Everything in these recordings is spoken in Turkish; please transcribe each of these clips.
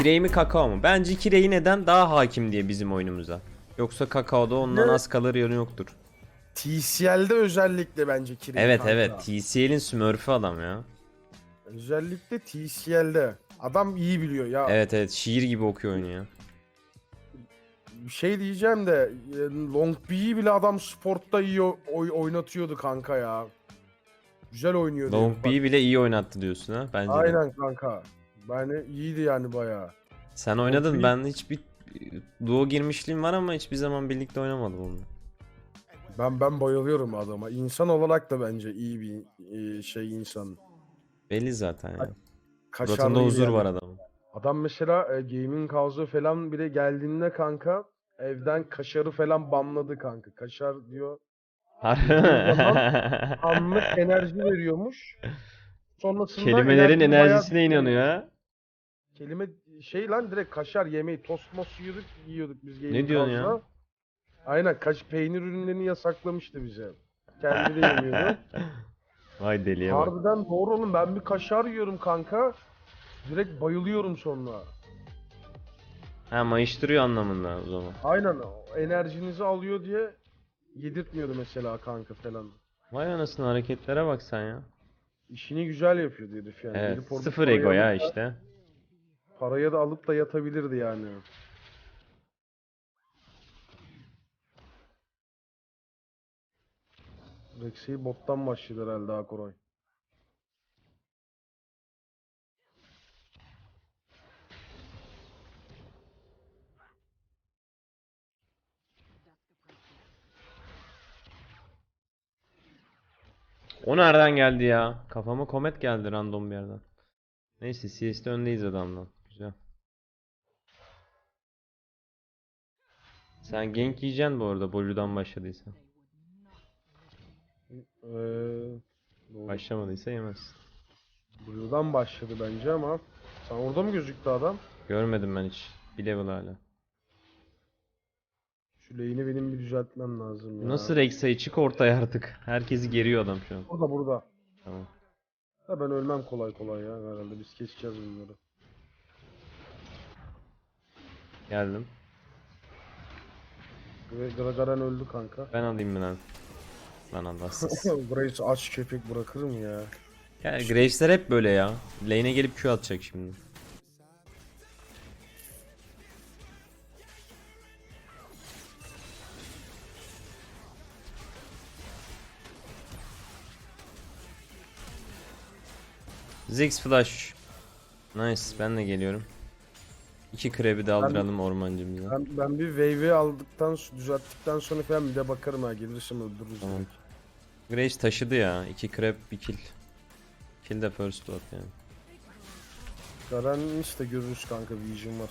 Kirey mi kakao mu? Bence Kirey neden daha hakim diye bizim oyunumuza. Yoksa kakaoda ondan Ne? az kalır yanı yoktur. TCL'de özellikle bence Kirin Evet kanka. evet TCL'in smurf'ü adam ya. Özellikle TCL'de. Adam iyi biliyor ya. Evet evet şiir gibi okuyor oyunu ya. Bir şey diyeceğim de e, Long B'yi bile adam sportta iyi o- oy- oynatıyordu kanka ya. Güzel oynuyordu. Long herif B'yi bile iyi oynattı diyorsun ha bence. de. Aynen kanka. Yani iyiydi yani bayağı. Sen oynadın B'yi- ben hiçbir duo girmişliğim var ama hiçbir zaman birlikte oynamadım onunla. Ben ben bayılıyorum adama. İnsan olarak da bence iyi bir e, şey insan. Belli zaten ya. Kaşarlı Suratında huzur yani. var adamın. Adam mesela e, gaming house'a falan bile geldiğinde kanka evden kaşarı falan banladı kanka. Kaşar diyor anlık enerji veriyormuş. Sonrasında Kelimelerin bayağı enerjisine düşüyor. inanıyor ha. Kelime şey lan direkt kaşar yemeği tost most yiyorduk, yiyorduk biz Ne diyorsun ya? Aynen kaş peynir ürünlerini yasaklamıştı bize. Kendi de yemiyordu. Vay deliye bak. Harbiden doğru oğlum ben bir kaşar yiyorum kanka. Direkt bayılıyorum sonra. Ha mayıştırıyor anlamında o zaman. Aynen o enerjinizi alıyor diye yedirtmiyordu mesela kanka falan. Vay anasını hareketlere bak sen ya. İşini güzel yapıyordu herif yani. Evet orada sıfır parayı ego ya alıp da- işte. Paraya da alıp da yatabilirdi yani. Rex'i bottan başladı herhalde ha Koray. O nereden geldi ya? Kafama komet geldi random bir yerden. Neyse CS'de öndeyiz adamdan. Güzel. Sen gank yiyeceksin bu arada Bolu'dan başladıysa. Ee, doğru. Başlamadıysa yemezsin. Blue'dan başladı bence ama. Sen orada mı gözüktü adam? Görmedim ben hiç. Bir level hala. Şu lane'i benim bir düzeltmem lazım ya. Nasıl Rexa'yı çık ortaya artık. Herkesi geriyor adam şu an. Burada burada. Tamam. Da ben ölmem kolay kolay ya herhalde biz keseceğiz bunları. Geldim. Ve öldü kanka. Ben alayım mı lan? Lan Allahsız. Graves aç köpek bırakır mı ya? ya Graves'ler hep böyle ya. Lane'e gelip Q atacak şimdi. Ziggs flash. Nice ben de geliyorum. İki krebi de aldıralım ormancımıza. Ben, ben bir wave'i aldıktan düzelttikten sonra falan bir de bakarım ha gelirsem öldürürüz. Tamam. direkt. Graves taşıdı ya. İki krep bir kill. Kill de first blood yani. Garen işte görürüz kanka vision var.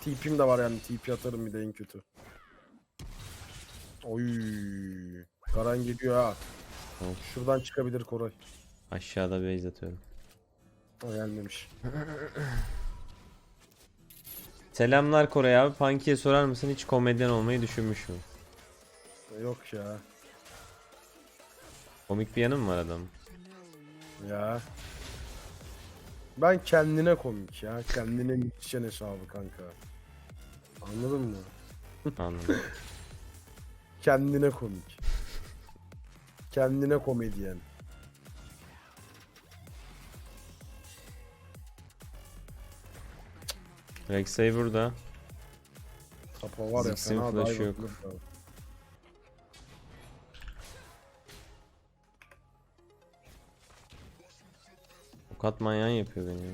TP'm de var yani TP atarım bir de en kötü. Oy. Garen geliyor ha. Tamam. Şuradan çıkabilir Koray. Aşağıda base atıyorum. O gelmemiş. Selamlar Koray abi. Punky'ye sorar mısın hiç komedyen olmayı düşünmüş mü? Yok ya. Komik bir yanı mı var adamın? Ya. Ben kendine komik ya. Kendine müthişen hesabı kanka. Anladın mı? Anladım. Kendine komik. Kendine komedyen. Rexay burada. Tapa var ya Ziggs'in fena flash'ı dive yok. atılır da. Tokat manyağı yapıyor beni ya.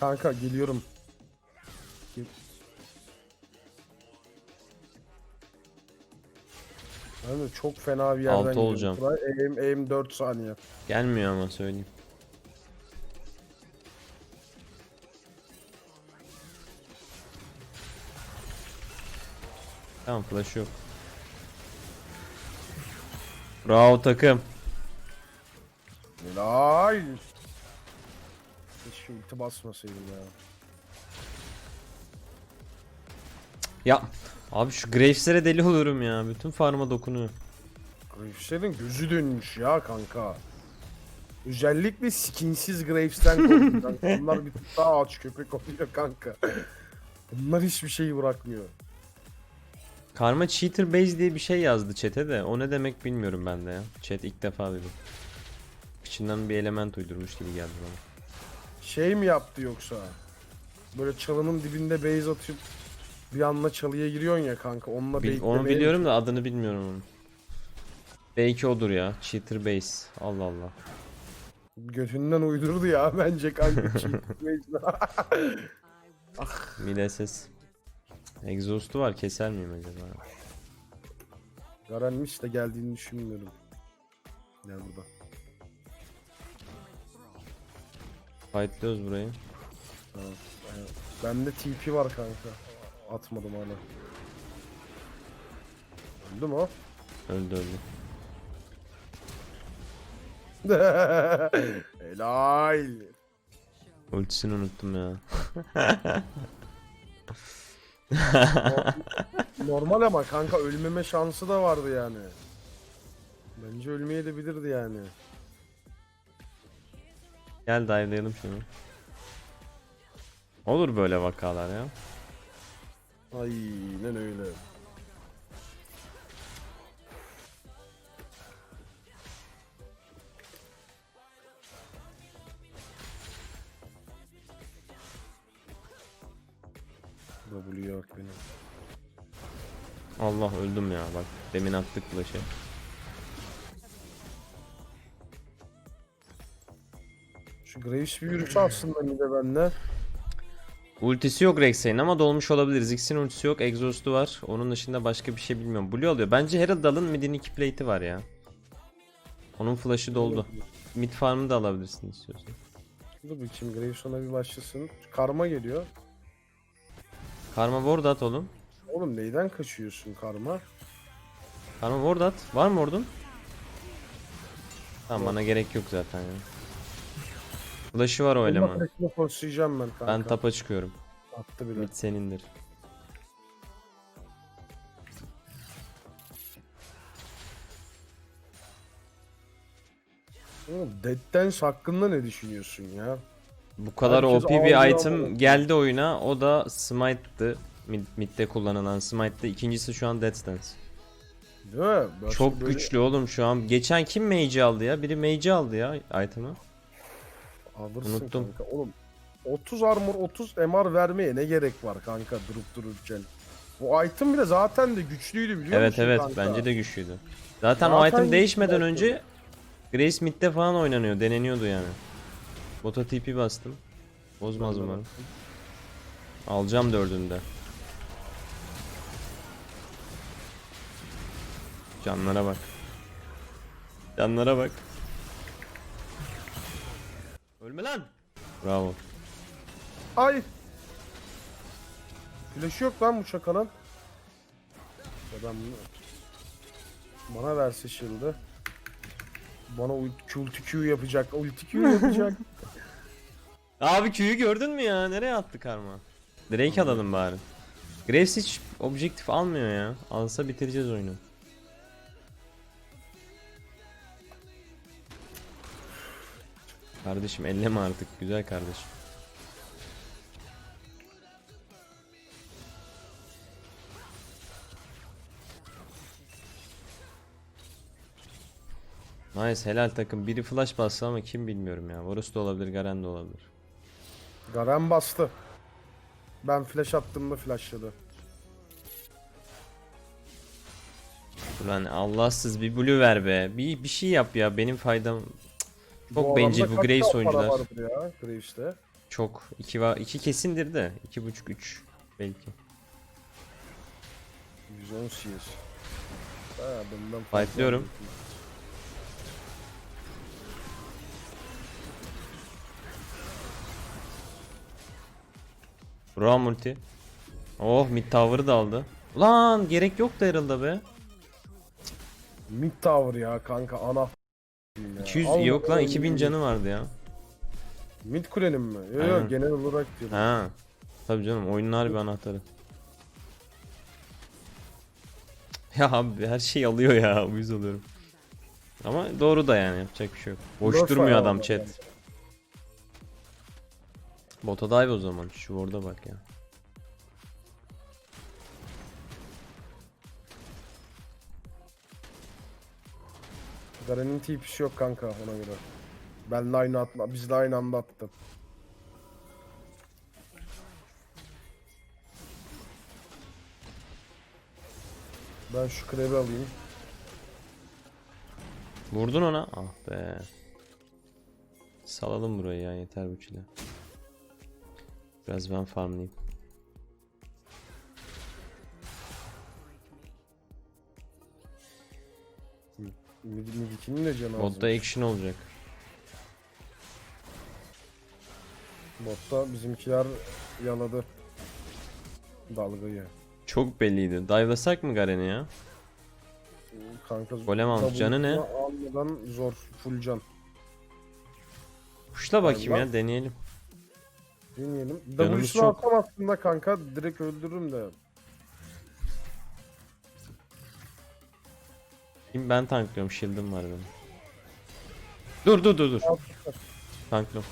Kanka geliyorum. Gel- Ben de çok fena bir yerden Altı geliyorum. olacağım. Aim, aim 4 saniye. Gelmiyor ama söyleyeyim. Tamam flash yok. Bravo takım. Helal. Keşke ulti basmasaydım ya. Ya abi şu Graves'lere deli oluyorum ya. Bütün farma dokunuyor. Graves'lerin gözü dönmüş ya kanka. Özellikle skinsiz Graves'ten korkuyorum. Onlar bir tık daha aç köpek oluyor kanka. Bunlar hiçbir şey bırakmıyor. Karma cheater base diye bir şey yazdı chat'e de o ne demek bilmiyorum ben de ya. Chat ilk defa duydum. İçinden bir element uydurmuş gibi geldi bana. Şey mi yaptı yoksa? Böyle çalının dibinde base atıp bir anda çalıya giriyorsun ya kanka. Onunla Bil- onu biliyorum da adını bilmiyorum onun. Belki odur ya. Cheater base. Allah Allah. Götünden uydurdu ya bence kanka. Mileses. Exhaust'u var keser miyim acaba? Garanmış da geldiğini düşünmüyorum. Gel burada. Fightlıyoruz burayı. Tamam. Evet. Bende TP var kanka. Atmadım hala. Öldü mü o? Öldü öldü. Helal. Ultisini unuttum ya. Normal ama kanka ölmeme şansı da vardı yani. Bence ölmeye de bilirdi yani. Gel dive'layalım şunu. Olur böyle vakalar ya. Aynen öyle. Öldüm ya bak. Demin attık flash'ı. Şu Graves bir yürüse aslında bir de bende. Ultisi yok Rex'in ama dolmuş olabilir. Ziggs'in ultisi yok. Exhaust'u var. Onun dışında başka bir şey bilmiyorum. Blue alıyor. Bence Herald alın. Mid'in iki plate'i var ya. Onun flash'ı doldu. Mid farm'ı da alabilirsin istiyorsan. Dur bakayım Graves ona bir başlasın. Karma geliyor. Karma ward at oğlum. Oğlum neyden kaçıyorsun karma? Karma ward at. Var mı ward'un? Tamam bana gerek yok zaten ya. Flash'ı var o eleman. forsayacağım ben kanka. Ben tapa çıkıyorum. Attı bile. Mid senindir. Oğlum Dead Dance hakkında ne düşünüyorsun ya? Bu kadar Herkes OP bir item geldi oyuna. O da Smite'dı. Mid, mid'de kullanılan Smite'dı. İkincisi şu an Death Dance. Değil mi? Başka Çok böyle güçlü oğlum şu an. Geçen kim Mage'i aldı ya? Biri Mage'i aldı ya item'ı. Alırsın Unuttum. kanka. Oğlum 30 armor 30 MR vermeye ne gerek var kanka durup dururken. Bu item bile zaten de güçlüydü biliyor Evet musun evet kanka? bence de güçlüydü. Zaten, o Zaten item güçlü değişmeden item. önce Grace mid'de falan oynanıyor. Deneniyordu yani. Bota TP bastım. Bozmaz umarım. Alacağım dördünde. Canlara bak. Canlara bak. Ölme lan. Bravo. Ay! Flash yok lan bu çakalın. Ya ben bunu... Bana verse shield'ı. Bana ulti, ulti Q yapacak. Ulti Q yapacak. Abi Q'yu gördün mü ya? Nereye attı karma? Drake alalım bari. Graves hiç objektif almıyor ya. Alsa bitireceğiz oyunu. Kardeşim elleme artık güzel kardeşim. Nice helal takım. Biri flash bastı ama kim bilmiyorum ya. Varus da olabilir, Garen de olabilir. Garen bastı. Ben flash attığımda flashladı. Ulan Allahsız bir blue ver be. Bir bir şey yap ya benim faydam Çok Bu bencil bu Graves oyuncular. ya Graves'te. çok. 2 var 2 kesindir de 2.5 3 belki. 110 CS. Ha, bundan fazla Fightlıyorum. Bro multi. Oh mid tower'ı da aldı. Ulan gerek yoktu herhalde be. Mid tower ya kanka ana. 200 Allah yok lan Allah. 2000 canı vardı ya. Mid kulenin mi? Yok Aynen. yok genel olarak diyorum. Ha. Tabii canım oyunun harbi anahtarı. Ya abi her şey alıyor ya uyuz oluyorum. Ama doğru da yani yapacak bir şey yok. Boş Lord durmuyor adam chat. yani. Bota dive o zaman. Şu orada bak ya. Garen'in TP'si yok kanka ona göre. Ben aynı atma, biz de aynı anda attım. Ben şu krebi alayım. Vurdun ona. Ah be. Salalım burayı ya yeter bu çile. Biraz ben farmlayayım. Mid, Midikinin de canı Botta azmış. action olacak. Botta bizimkiler yaladı. Dalgayı. Çok belliydi. Dive'lasak mı Garen'i ya? Kanka Golem almış. Canı ne? Almadan zor. Full can. Kuşla bakayım ya deneyelim. Deneyelim. Canımız W'sunu çok. atsam aslında kanka direkt öldürürüm de. Şimdi ben tanklıyorum. Shield'ım var benim. Dur dur dur dur. Tanklıyorum.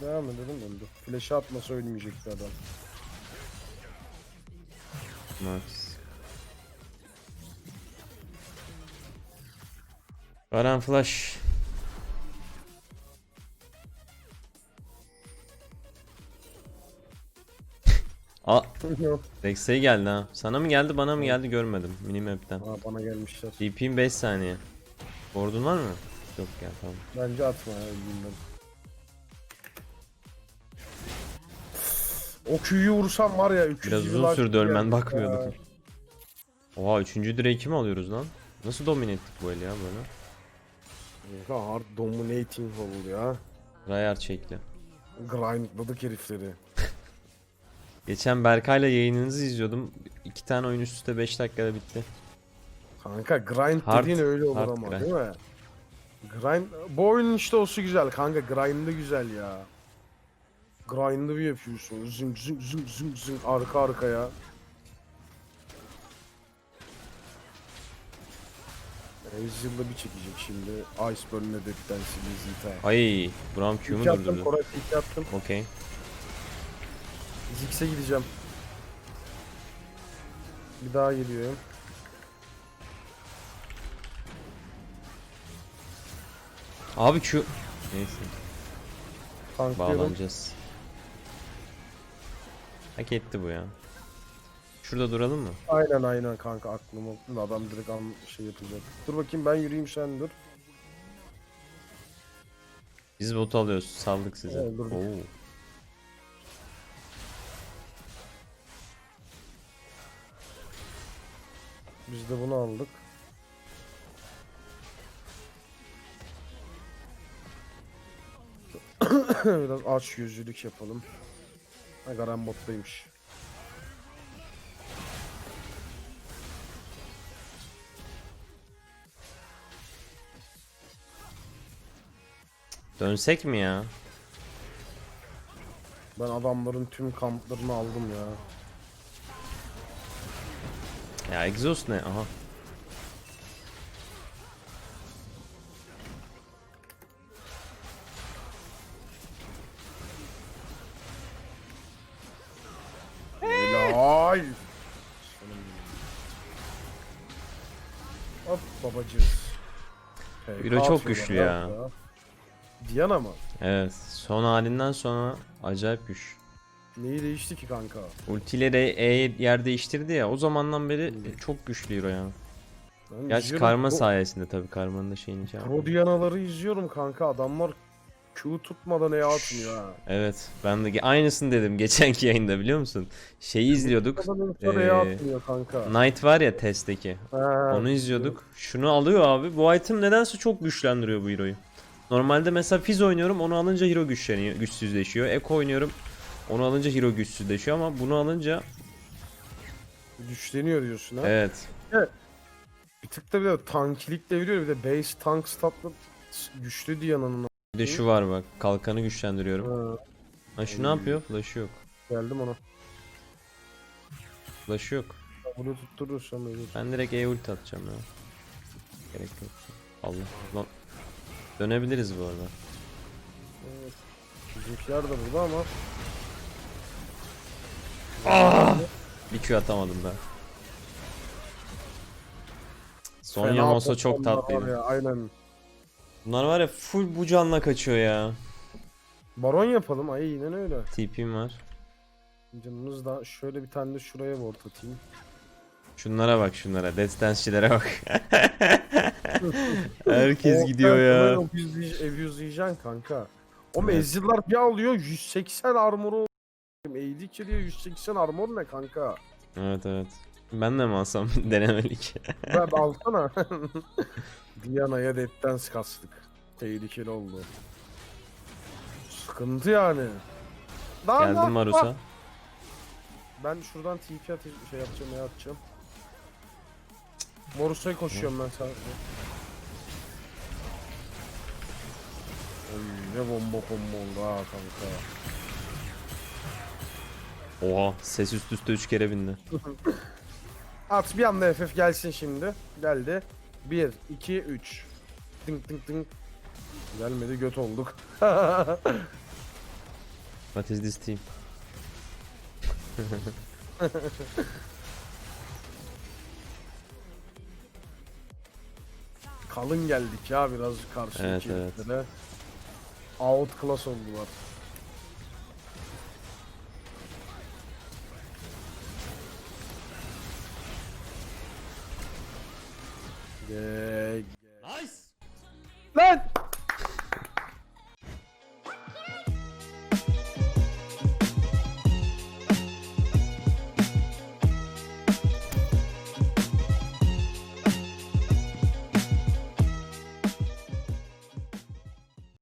Devam edelim öldü. Flash'ı atmasa ölmeyecekti adam. Max. Baran flash. Aa, Rex'e geldi ha. Sana mı geldi bana mı geldi görmedim minimap'ten. Aa, bana gelmişler. DP'm 5 saniye. Board'un var mı? Yok ya tamam. Bence atma ya ben. O Q'yu vursam var ya 300 Biraz uzun sürdü ölmen bakmıyordum. Ha. Oha 3. direği kim alıyoruz lan? Nasıl domine ettik bu eli ya böyle? Kanka hard dominating oldu ya. Rayar çekli. Grindladık herifleri. Geçen Berkay'la yayınınızı izliyordum. İki tane oyun üst üste 5 dakikada bitti. Kanka grind Hard- dediğin öyle olur hard ama grind. değil mi? Grind, bu oyunun işte osu güzel kanka grind'ı güzel ya. Grind'ı bir yapıyorsun zing zing zing zing zing arka arkaya. Ezreal'da bir çekecek şimdi. Iceburn'le Dead'den Silizita. Ay, Braum Q'mu durdurdu. Koray attım. Okey. Ziggs'e gideceğim. Bir daha geliyorum. Abi Q. Neyse, Tanklıyorum. bağlanacağız. Hak etti bu ya. Şurada duralım mı? Aynen aynen kanka aklıma adam direkt an şey yapacak. Dur bakayım ben yürüyeyim sen dur. Biz botu alıyoruz. Saldık size. Evet, dur. Oo. Biz de bunu aldık. Biraz aç gözlülük yapalım. Ha Garen bottaymış. Dönsek mi ya? Ben adamların tüm kamplarını aldım ya. Ya exhaust ne? Aha. Helal. Hop babacığız. Biro çok güçlü ya. Diana mı? Evet. Son halinden sonra acayip güç. Neyi değişti ki kanka? Ultileri E yer değiştirdi ya. O zamandan beri çok güçlü hero ya. Ben Gerçi izliyorum, karma pro- sayesinde tabii karmanın da şeyini şey yapıyor. İzliyorum kanka. Adamlar Q tutmadan E atmıyor ha. Evet ben de ge- aynısını dedim geçenki yayında biliyor musun? Şeyi izliyorduk. Adamın sonra E Ee, atmıyor kanka. Knight var ya testteki. Ha, Onu izliyorduk. Şunu alıyor abi. Bu item nedense çok güçlendiriyor bu hero'yu. Normalde mesela Fizz oynuyorum onu alınca hero güçleniyor, güçsüzleşiyor. Echo oynuyorum onu alınca hero güçsüzleşiyor ama bunu alınca Güçleniyor diyorsun ha. evet. Bir tık da bir de tankilik deviriyor. Bir de base tank statlı güçlü Diana'nın. Bir de şu var bak kalkanı güçlendiriyorum. Ha, Ha şu ne yapıyor? Flash'ı yok. geldim ona. Flash'ı yok. Bunu tutturursam ölür. Ben direkt E ulti atacağım ya. Gerek yok. Allah. Lan. Dönebiliriz bu arada. Evet. Bizimkiler de burada ama. Bir Q atamadım ben. Son Fena çok popcornlar var tatlıydı. Ya, aynen. Bunlar var ya full bu canla kaçıyor ya. Baron yapalım. Ay yine öyle. TP'm var. Canımız da şöyle bir tane de şuraya ward atayım. Şunlara bak şunlara. Death Dance'çilere bak. Herkes gidiyor ya. abuse- abuse'layacaksın kanka. O meziller bir alıyor 180 armoru oluyor. Eğdik diyor 180 armor ne kanka? Evet evet. Ben de mi alsam denemelik. Ben alsana. Diana'ya detten kastık. Tehlikeli oldu. Sıkıntı yani. Daha Geldim Marus'a. Ben şuradan TP atı şey yapacağım ne atacağım. Morus'a koşuyorum ben sadece. Oy ne bomba kombo oldu ha kanka. Oha ses üst üste 3 kere bindi. At bir anda FF gelsin şimdi. Geldi. 1, 2, 3. Tınk tınk tınk. Gelmedi göt olduk. What is this team? Kalın geldik ya biraz karşı Evet, evet. ülkede. Outclass oldular. Nice. Lan!